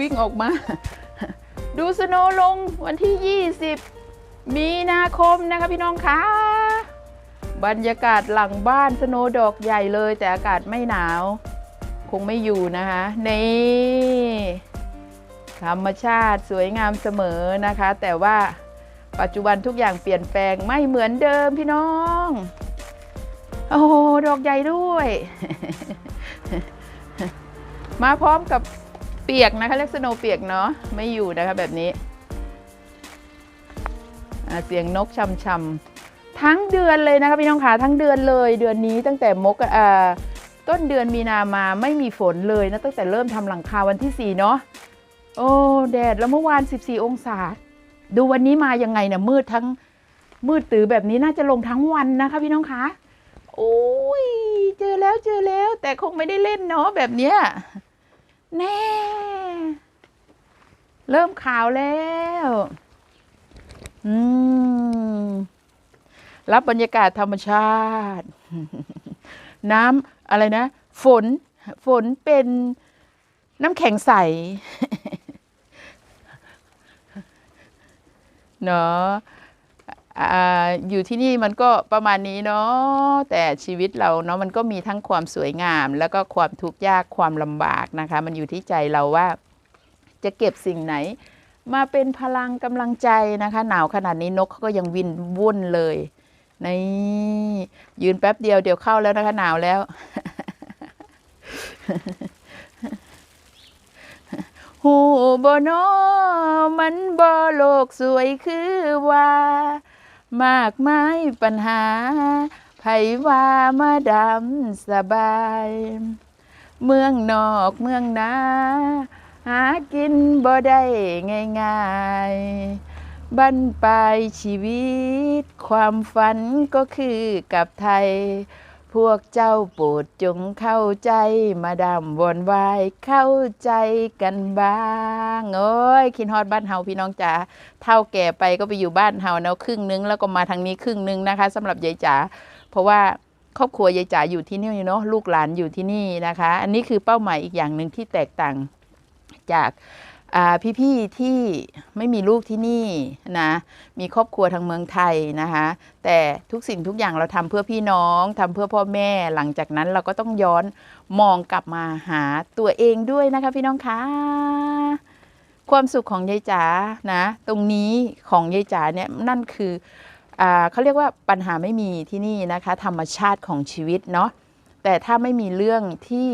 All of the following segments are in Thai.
วิ่งออกมา ดูสโนว์ลงวันที่ 20 มีนาคมนะคะพี่น้องคะบรรยากาศหลังบ้านสโนว์ดอกใหญ่เลย แต่อากาศไม่หนาว คงไม่อยู่นะคะนี่ธรรมชาติสวยงามเสมอนะคะ แต่ว่าปัจจุบันทุกอย่างเปลี่ยนแปลงไม่เหมือนเดิมพี่น้อง โอ้โห ดอกใหญ่ด้วย มาพร้อมกับ เปียกนะคะเรียกสโนเปียกเนาะไม่อยู่นะคะแบบนี้เสียงนกช่ำๆทั้งเดือนเลยนะคะพี่น้องขาทั้งเดือนเลยเดือนนี้ตั้งแต่มกต้นเดือนมีนามาไม่มีฝนเลยนะตั้งแต่เริ่มทำหลังคาวันที่4เนาะโอ้แดดแล้วเมื่อวาน 14 องศา ดูวันนี้มายังไงเนี่ยมืดทั้งมืดตื้อแบบนี้น่าจะลงทั้งวันนะคะพี่น้องคะโอ้ยเจอแล้วเจอแล้ว แต่คงไม่ได้เล่นเนาะแบบเนี้ย แน่ เริ่มขาวแล้ว อืม รับบรรยากาศธรรมชาติ น้ำอะไรนะ ฝน ฝนเป็นน้ำแข็งใส เนาะ อยู่ที่นี่มันก็ประมาณนี้เนาะแต่ชีวิตเราเนาะมันก็มีทั้งความสวยงาม แล้วก็ความทุกข์ยากความลำบากนะคะ มันอยู่ที่ใจเราว่าจะเก็บสิ่งไหน มาเป็นพลังกำลังใจนะคะ หนาวขนาดนี้นกเขาก็ยังวินวุ่นเลยนี่ยืนแป๊บเดียวเดี๋ยวเข้าแล้วนะคะหนาวแล้ว หูบนอมันบ่โลกสวยคือว่า มากมายปัญหาไผว่ามาดำสบาย เมืองนอกเมืองนาหากินบ่ได้ง่ายๆบั้นปลายชีวิต ความฝันก็คือกับไทย พวกเจ้าโปรดจงเข้าใจ มาดำวนวายเข้าใจกันบ้างโอ้ยคินฮอดบ้านเฮาพี่น้องจ๋าเท่าแก่ไปก็ไปอยู่บ้านเฮาเนาะครึ่งนึงแล้วก็มาทางนี้ครึ่งนึงนะคะสำหรับยายจ๋าเพราะว่าครอบครัวยายจ๋าอยู่ที่นี่เนาะลูกหลานอยู่ที่นี่นะคะ อันนี้คือเป้าหมายอีกอย่างหนึ่งที่แตกต่างจาก พี่ๆที่ไม่มีลูกที่นี่นะมีครอบครัวทางเมืองไทยนะคะแต่ทุกสิ่งทุกอย่างเราทำเพื่อพี่น้องทำเพื่อพ่อแม่หลังจากนั้นเราก็ต้องย้อนมองกลับมาหาตัวเองด้วยนะคะพี่น้องคะความสุขของยายจ๋านะตรงนี้ของยายจ๋าเนี่ยนั่นคืออเขาเรียกว่าปัญหาไม่มีที่นี่นะคะ ธรรมชาติของชีวิตเนาะแต่ถ้าไม่มีเรื่องที่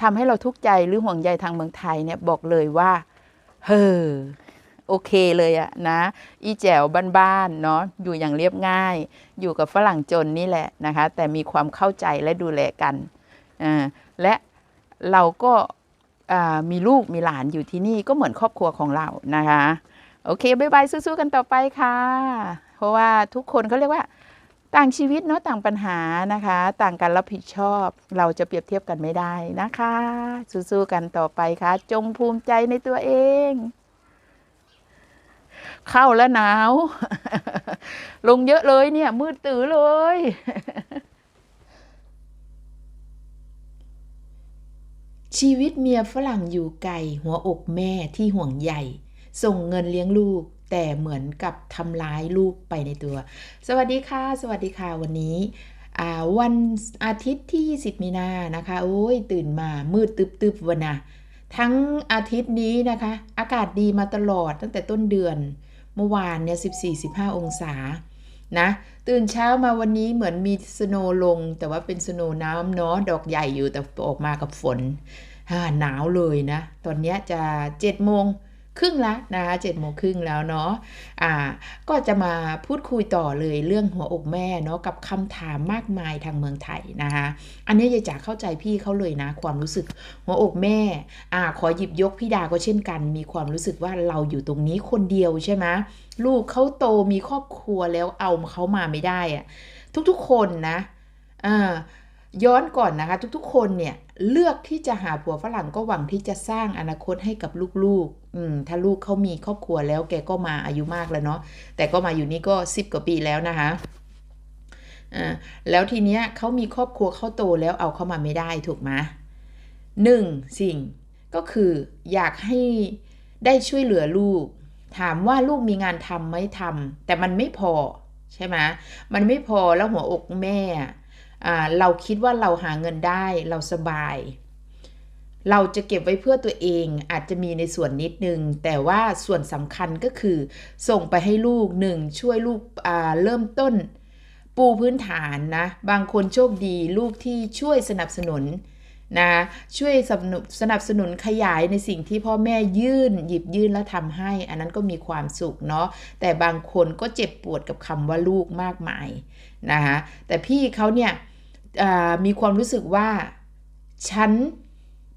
ทำให้เราทุกข์ใจหรือห่วงใยทางเมืองไทยเนี่ยบอกเลยว่า เฮ้อโอเคเลยอะนะ อีแจ๋วบ้านๆเนาะอยู่อย่างเรียบง่าย อยู่กับฝรั่งจนนี่แหละนะคะ แต่มีความเข้าใจและดูแลกันอ่าและเราก็อ่ามีลูกมีหลานอยู่ที่นี่ก็เหมือนครอบครัวของเรานะคะ โอเคบายบายสู้ๆกันต่อไปค่ะ เพราะว่าทุกคนเขาเรียกว่า ต่างชีวิตเนาะต่างปัญหานะคะ ต่างการรับผิดชอบ เราจะเปรียบเทียบกันไม่ได้นะคะสู้ๆกันต่อไปค่ะ จงภูมิใจในตัวเอง เข้าแล้วหนาว ลงเยอะเลยเนี่ย มืดตื้อเลยชีวิตเมียฝรั่งอยู่ไกลหัวอกแม่ที่ห่วงใยส่งเงินเลี้ยงลูก แต่เหมือนกับทำร้ายลูกไปในตัว สวัสดีค่ะ สวัสดีค่ะ วันนี้อ่าวันอาทิตย์ที่ 20 มีนานะคะ โอ้ย ตื่นมามืดตึบๆวันนะทั้งอาทิตย์นี้นะคะ อากาศดีมาตลอดตั้งแต่ต้นเดือน เมื่อวานเนี่ย 14-15 องศานะตื่นเช้ามาวันนี้เหมือนมีสโนว์ลง แต่ว่าเป็นสโนว์น้ำเนาะดอกใหญ่อยู่แต่ออกมากับฝนหนาวเลยนะ ตอนนี้จะ7โมง ครึ่งละนะคะเจ็ดโมงครึ่งแล้วเนาะอ่าก็จะมาพูดคุยต่อเลยเรื่องหัวอกแม่เนาะกับคำถามมากมายทางเมืองไทยนะคะอันนี้ยายจ๋าเข้าใจพี่เขาเลยนะ ความรู้สึกหัวอกแม่อ่าขอหยิบยกพี่ดาก็เช่นกัน มีความรู้สึกว่าเราอยู่ตรงนี้คนเดียวใช่ไหมลูกเขาโตมีครอบครัวแล้วเอาเขามาไม่ได้อะทุกๆคนนะอ่าย้อนก่อนนะคะ ทุกๆ คนเนี่ยเลือกที่จะหาผัวฝรั่งก็หวังที่จะสร้างอนาคตให้กับลูกๆ อืมถ้าลูกเขามีครอบครัวแล้วแกก็มาอายุมากแล้วเนาะแต่ก็มาอยู่นี่ก็สิบกว่าปีแล้วนะคะอ่าแล้วทีเนี้ยเขามีครอบครัวเขาโตแล้วเอาเข้ามาไม่ได้ถูกไหมหนึ่งสิ่งก็คืออยากให้ได้ช่วยเหลือลูก ถามว่าลูกมีงานทำไหมทำแต่มันไม่พอใช่ไหมมันไม่พอแล้วหัวอกแม่อ่าเราคิดว่าเราหาเงินได้เราสบาย เราจะเก็บไว้เพื่อตัวเองอาจจะมีในส่วนนิดนึง แต่ว่าส่วนสำคัญก็คือ ส่งไปให้ลูกหนึ่งช่วยลูกเริ่มต้น ปูพื้นฐานนะ บางคนโชคดีลูกที่ช่วยสนับสนุนนะช่วยสนับสนุนสนับสนุนขยายในสิ่งที่พ่อแม่ยื่น หยิบยื่นแล้วทำให้ อันนั้นก็มีความสุขเนาะแต่บางคนก็เจ็บปวดกับคำว่าลูกมากมายนะคะแต่พี่เขาเนี่ยมีความรู้สึกว่าฉัน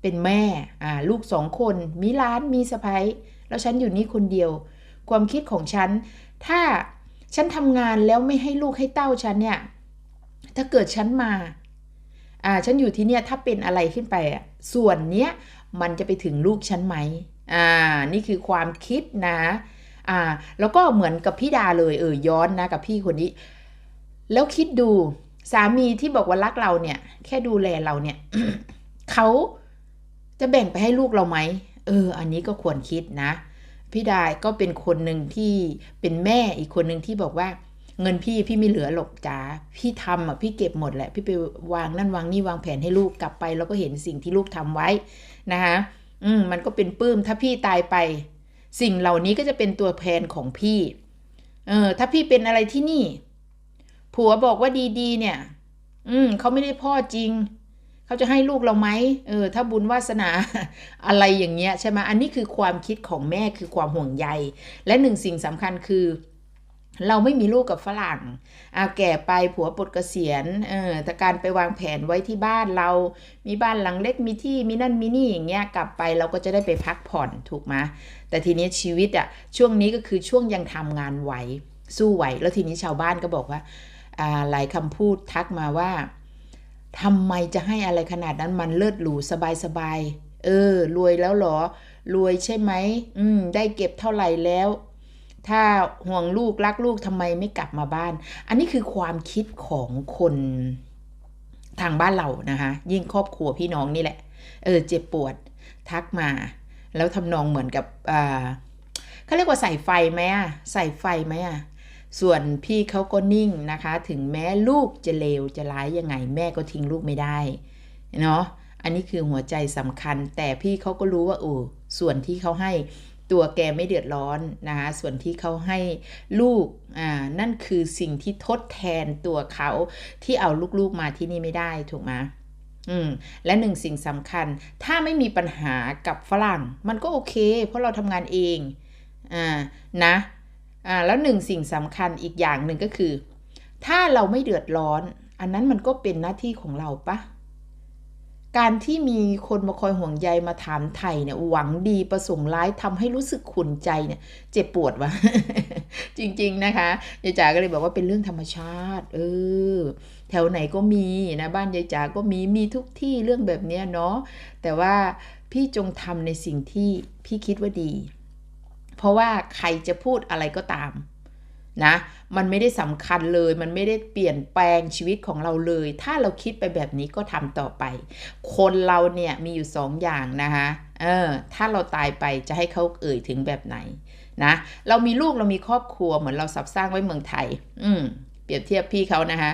เป็นแม่อ่าลูกสองคน มีร้านมีสะพ้ยแล้วฉันอยู่นี่คนเดียว ความคิดของฉัน ถ้าฉันทำงานแล้วไม่ให้ลูกให้เต้าฉันเนี่ย ถ้าเกิดฉันมาอ่าฉันอยู่ที่เนี่ยถ้าเป็นอะไรขึ้นไปอะส่วนเนี้ยมันจะไปถึงลูกฉันไหมอ่า นี่คือความคิดนะ อ่า แล้วก็เหมือนกับพี่ดาเลยเออย้อนนะกับพี่คนนี้ แล้วคิดดูสามีที่บอกว่ารักเราเนี่ย แค่ดูแลเราเนี่ยเขา จะแบ่งไปให้ลูกเราไหม เออ อันนี้ก็ควรคิดนะ พี่ดาก็เป็นคนหนึ่งที่เป็นแม่อีกคนหนึ่งที่บอกว่า เงินพี่พี่ไม่เหลือหรอกจ๋า พี่ทำอะพี่เก็บหมดแหละ พี่ไปวางนั่นวางนี่วางแผนให้ลูกกลับไป แล้วก็เห็นสิ่งที่ลูกทำไว้นะคะอืมมันก็เป็นปื้มถ้าพี่ตายไป สิ่งเหล่านี้ก็จะเป็นตัวแทนของพี่ เออ ถ้าพี่เป็นอะไรที่นี่ ผัวบอกว่าดีๆ เนี่ย อืมเขาไม่ได้พ่อจริง เขาจะให้ลูกเราไหมเออ ถ้าบุญวาสนาอะไรอย่างเงี้ยใช่ไหมอันนี้คือความคิดของแม่คือความห่วงใย และหนึ่งสิ่งสำคัญคือเราไม่มีลูกกับฝรั่งอาแก่ไปผัวปลดเกษียณ เออแต่การไปวางแผนไว้ที่บ้านเรา มีบ้านหลังเล็กมีที่มีนั่นมีนี่อย่างเงี้ยกลับไปเราก็จะได้ไปพักผ่อนถูกไหมแต่ทีนี้ชีวิตอะช่วงนี้ก็คือช่วงยังทำงานไหวสู้ไหว แล้วทีนี้ชาวบ้านก็บอกว่าอ่าหลายคำพูดทักมาว่า ทำไมจะให้อะไรขนาดนั้นมันเลิศหรูสบายสบายๆเออ รวยแล้วหรอ รวยใช่ไหมอืม ได้เก็บเท่าไหร่แล้ว ถ้าห่วงลูกรักลูกทำไมไม่กลับมาบ้าน อันนี้คือความคิดของคนทางบ้านเรานะคะ ยิ่งครอบครัวพี่น้องนี่แหละ เออ เจ็บปวด ทักมา แล้วทำนองเหมือนกับอ่าเขาเรียกว่าใส่ไฟไหมอะ ใส่ไฟไหมอะ ส่วนพี่เขาก็นิ่งนะคะ ถึงแม้ลูกจะเลวจะร้ายยังไงแม่ก็ทิ้งลูกไม่ได้เนาะอันนี้คือหัวใจสำคัญ แต่พี่เขาก็รู้ว่าโอ้ส่วนที่เขาให้ตัวแกไม่เดือดร้อนนะคะส่วนที่เขาให้ลูกอ่านั่นคือสิ่งที่ทดแทนตัวเขาที่เอาลูกๆมาที่นี่ไม่ได้ถูกไหมอืมและหนึ่งสิ่งสำคัญ ถ้าไม่มีปัญหากับฝรั่ง มันก็โอเค เพราะเราทำงานเองอ่านะ อ่าแล้วหนึ่งสิ่งสำคัญอีกอย่างหนึ่งก็คือ ถ้าเราไม่เดือดร้อน อันนั้นมันก็เป็นหน้าที่ของเราปะการที่มีคนมาคอยห่วงใยมาถามไทยเนี่ยหวังดีประสงค์ร้ายทำให้รู้สึกขุนใจเนี่ย เจ็บปวดวะจริง ๆ นะคะยายจ๋าก็เลยบอกว่าเป็นเรื่องธรรมชาติ เออ แถวไหนก็มีนะบ้านยายจ๋าก็มีมีทุกที่เรื่องแบบเนี้ยเนาะแต่ว่าพี่จงทำในสิ่งที่พี่คิดว่าดี เพราะว่าใครจะพูดอะไรก็ตามนะ มันไม่ได้สำคัญเลย มันไม่ได้เปลี่ยนแปลงชีวิตของเราเลย ถ้าเราคิดไปแบบนี้ก็ทำต่อไป คนเราเนี่ยมีอยู่สองอย่างนะคะเออ ถ้าเราตายไปจะให้เขาเอ่ยถึงแบบไหนนะ เรามีลูกเรามีครอบครัวเหมือนเราสับสร้างไว้เมืองไทย อืม เปรียบเทียบพี่เขานะคะ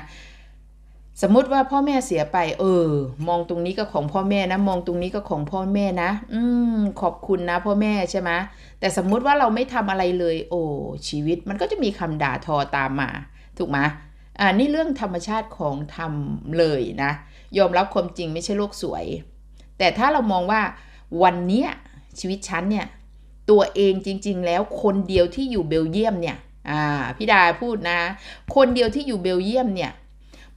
สมมติว่าพ่อแม่เสียไป เออ มองตรงนี้ก็ของพ่อแม่นะ มองตรงนี้ก็ของพ่อแม่นะ อืม ขอบคุณนะพ่อแม่ใช่ไหมแต่สมมุติว่าเราไม่ทำอะไรเลย โอ้ชีวิตมันก็จะมีคำด่าทอตามมา ถูกไหมอ่านี่เรื่องธรรมชาติของทำเลยนะ ยอมรับความจริงไม่ใช่โลกสวย แต่ถ้าเรามองว่าวันนี้ชีวิตฉันเนี่ย ตัวเองจริง ๆ แล้วคนเดียวที่อยู่เบลเยียมเนี่ย อ่าพี่ดาพูดนะ คนเดียวที่อยู่เบลเยียมเนี่ย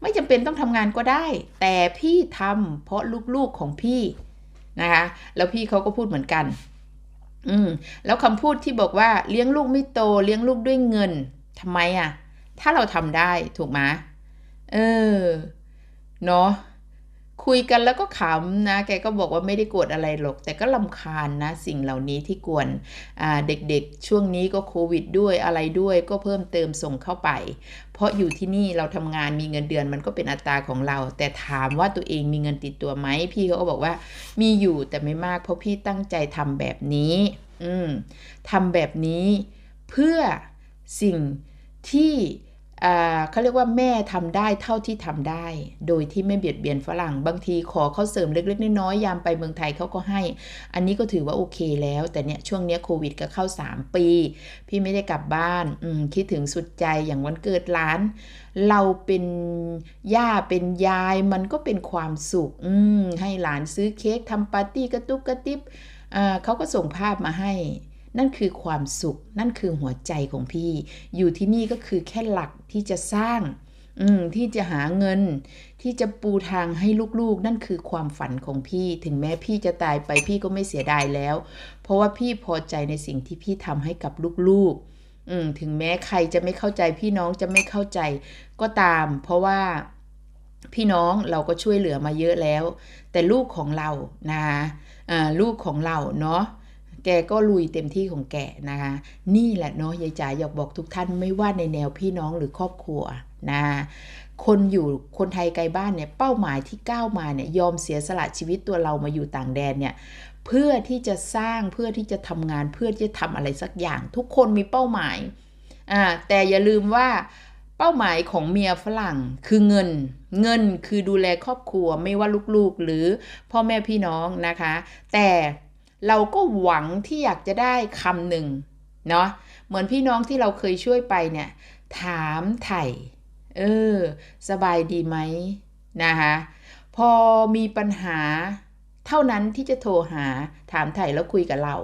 ไม่จำเป็นต้องทำงานก็ได้ แต่พี่ทำเพราะลูกๆของพี่นะคะแล้วพี่เขาก็พูดเหมือนกัน อืมแล้วคำพูดที่บอกว่าเลี้ยงลูกไม่โตเลี้ยงลูกด้วยเงินทำไมอะ่ะ ถ้าเราทำได้ถูกไหมเออเนาะ คุยกันแล้วก็ขำนะ แกก็บอกว่าไม่ได้โกรธอะไรหรอก แต่ก็ลำคาญนะ สิ่งเหล่านี้ที่กวนอ่าเด็กๆ ช่วงนี้ก็โควิดด้วยอะไรด้วยก็เพิ่มเติมส่งเข้าไป เพราะอยู่ที่นี่เราทำงานมีเงินเดือนมันก็เป็นอัตราของเรา แต่ถามว่าตัวเองมีเงินติดตัวไหม พี่เขาก็บอกว่ามีอยู่แต่ไม่มาก เพราะพี่ตั้งใจทำแบบนี้ อืมทำแบบนี้เพื่อสิ่งที่ เขาเรียกว่าแม่ทำได้เท่าที่ทำได้ โดยที่ไม่เบียดเบียนฝรั่ง บางทีขอเขาเสริมเล็กๆน้อยๆยามไปเมืองไทยเขาก็ให้ อันนี้ก็ถือว่าโอเคแล้ว แต่เนี่ยช่วงเนี้ยโควิดก็เข้า 3 ปี พี่ไม่ได้กลับบ้านคิดถึงสุดใจอย่างวันเกิดหลาน เราเป็นย่าเป็นยายมันก็เป็นความสุขอืให้หลานซื้อเค้กทำปาร์ตี้กระตุกกระติบเขาก็ส่งภาพมาให้ นั่นคือความสุข นั่นคือหัวใจของพี่ อยู่ที่นี่ก็คือแค่หลักที่จะสร้าง อืมที่จะหาเงิน ที่จะปูทางให้ลูกๆ นั่นคือความฝันของพี่ ถึงแม้พี่จะตายไปพี่ก็ไม่เสียดายแล้ว เพราะว่าพี่พอใจในสิ่งที่พี่ทำให้กับลูกๆ อืมถึงแม้ใครจะไม่เข้าใจพี่น้องจะไม่เข้าใจก็ตาม เพราะว่าพี่น้องเราก็ช่วยเหลือมาเยอะแล้ว แต่ลูกของเรานะะลูกของเราเนาะ แกก็ลุยเต็มที่ของแกนะคะ นี่แหละเนาะยายจ๋าอยากบอกทุกท่านไม่ว่าในแนวพี่น้องหรือครอบครัวนะคนอยู่คนไทยไกลบ้านเนี่ยเป้าหมายที่ก้าวมาเนี่ยยอมเสียสละชีวิตตัวเรามาอยู่ต่างแดนเนี่ยเพื่อที่จะสร้างเพื่อที่จะทำงานเพื่อที่จะทำอะไรสักอย่าง ทุกคนมีเป้าหมายอ่าแต่อย่าลืมว่าเป้าหมายของเมียฝรั่งคือเงิน เงินคือดูแลครอบครัวไม่ว่าลูกๆหรือพ่อแม่พี่น้องนะคะ แต่ เราก็หวังที่อยากจะได้คำหนึ่งเนาะเหมือนพี่น้องที่เราเคยช่วยไปเนี่ย ถามไถ่เออ สบายดีไหมนะคะพอมีปัญหาเท่านั้นที่จะโทรหาถามไถ่แล้วคุยกับเรา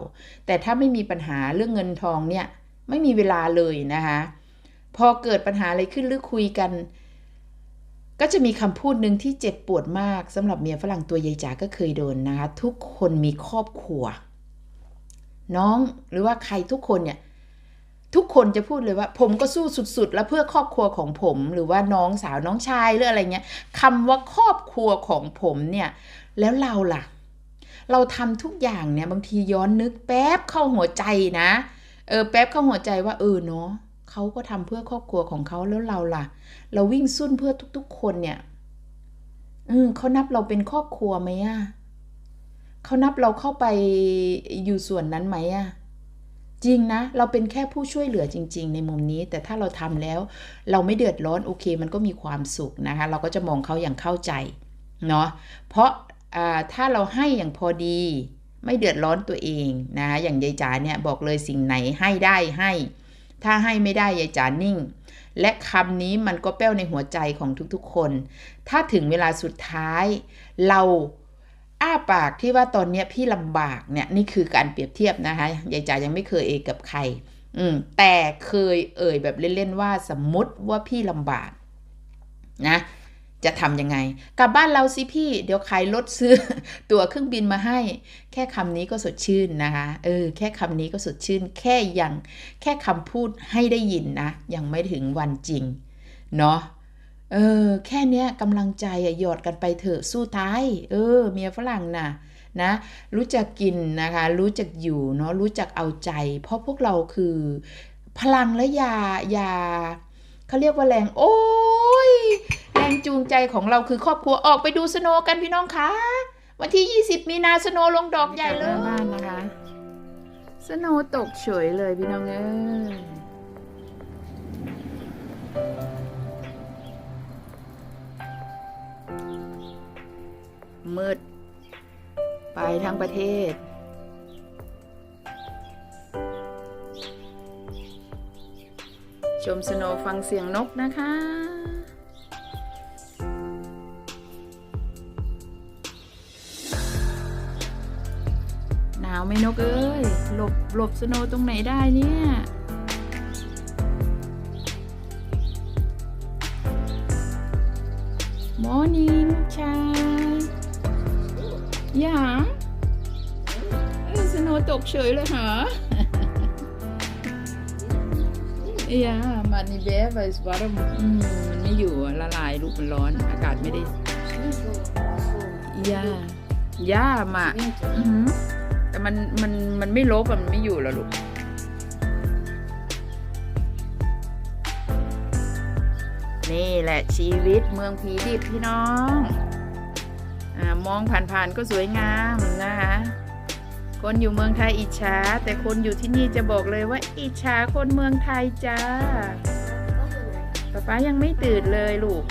แต่ถ้าไม่มีปัญหาเรื่องเงินทองเนี่ย ไม่มีเวลาเลยนะคะ พอเกิดปัญหาอะไรขึ้นหรือคุยกัน ก็จะมีคำพูดหนึ่งที่เจ็บปวดมากสำหรับเมียฝรั่งตัวยายจ๋าก็เคยโดนนะคะ ทุกคนมีครอบครัว น้องหรือว่าใครทุกคนเนี่ย ทุกคนจะพูดเลยว่า ผมก็สู้สุดๆ แล้วเพื่อครอบครัวของผม หรือว่าน้องสาวน้องชายหรืออะไรเงี้ยคำว่าครอบครัวของผมเนี่ย แล้วเราล่ะ เราทำทุกอย่างเนี่ยบางทีย้อนนึกแป๊บเข้าหัวใจนะ เออแป๊บเข้าหัวใจว่าเออเนาะ เขาก็ทำเพื่อครอบครัวของเขาแล้วเราล่ะ เราวิ่งสุ่นเพื่อทุกๆ คนเนี่ยเออเขานับเราเป็นครอบครัวไหมอะเขานับเราเข้าไปอยู่ส่วนนั้นไหมอะจริงนะ เราเป็นแค่ผู้ช่วยเหลือจริง ๆ ในมุมนี้ แต่ถ้าเราทำแล้ว เราไม่เดือดร้อนโอเค มันก็มีความสุขนะคะ เราก็จะมองเขาอย่างเข้าใจเนาะเพราะอ่าถ้าเราให้อย่างพอดี ไม่เดือดร้อนตัวเองนะอย่างยายจ๋าเนี่ยบอกเลยสิ่งไหนให้ได้ให้ ถ้าให้ไม่ได้ยายจ๋านิ่ง และคำนี้มันก็แป้วในหัวใจของทุกๆคน ถ้าถึงเวลาสุดท้าย เราอ้าปากที่ว่าตอนนี้พี่ลำบากเนี่ยนี่คือการเปรียบเทียบนะคะยายจ๋ายังไม่เคยเอ่ยกับใคร อืมแต่เคยเอ่ยแบบเล่นๆว่าสมมติว่าพี่ลำบากนะ จะทำยังไง กลับบ้านเราสิพี่ เดี๋ยวขายรถซื้อ ตั๋วเครื่องบินมาให้ แค่คำนี้ก็สดชื่นนะคะเออแค่คำนี้ก็สดชื่น แค่ยังแค่คำพูดให้ได้ยินนะ ยังไม่ถึงวันจริง เนาะเออ แค่เนี้ยกำลังใจอะหยอดกันไปเถอะสู้ตายเออ เมียฝรั่งน่ะนะรู้จักกินนะคะ รู้จักอยู่เนาะรู้จักเอาใจ เพราะพวกเราคือ พลังและยายาเขาเรียกว่าแรง โอ้ย แรงจูงใจของเราคือครอบครัวออกไปดูสโนว์กันพี่น้องคะวันที่ 20 มีนาสโนว์ลงดอกใหญ่เลยบ้านนะคะ สโนว์ตกเฉยเลยพี่น้องเอ้ยมืด ไปทั้งประเทศ ชมสโนว์ฟังเสียงนกนะคะ หลบหลบสโนว์ตรงไหนได้เนี่ย Morning ชายอย่าเอ้ยสโนว์ตกเฉยเลยเหรอ Ja, man i bäver är varm. Mm, มันไม่อยู่อะละลายลูกมันร้อน อากาศไม่ได้ Niet zo, zo ย่าย่ามาอื้อหือแต่ มันมันมันไม่ลบอะมันไม่อยู่แล้วลูกนี่แหละชีวิตเมืองผีดิบพี่น้องอามองผ่านๆก็สวยงามนะคะคนอยู่เมืองไทยอิจฉาแต่คนอยู่ที่นี่จะบอกเลยว่าอิจฉาคนเมืองไทยจ้าป๊าป๊ายังไม่ตื่นเลยลูก